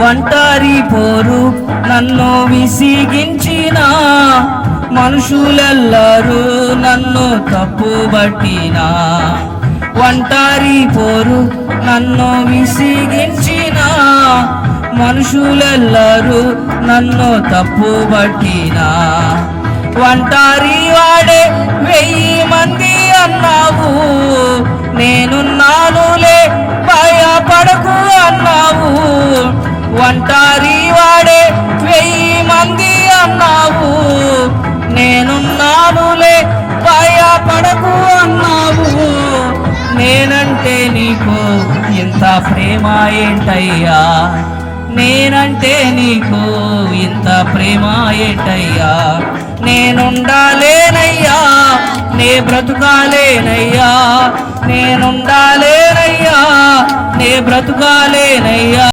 ఒంటరి పోరు నన్ను విసిగించిన మనుషులెల్లరూ నన్ను తప్పుబట్టిన ఒంటరి పోరు నన్ను విసిగించిన మనుషులెల్లరూ నన్ను తప్పుబట్టిన. ఒంటరి వాడే వెయ్యి మంది అన్నావు నేనున్నాను ఒంటరి వాడే వెయ్యి మంది అన్నావు. నేనున్నానులే భయపడకు అన్నావు. నేనంటే నీకు ఇంత ప్రేమ ఏంటయ్యా? నేనంటే నీకు ఇంత ప్రేమ ఏంటయ్యా? నేనుండాలేనయ్యా నే బ్రతుకాలేనయ్యా. నేనుండాలేనయ్యా నే బ్రతుకాలేనయ్యా.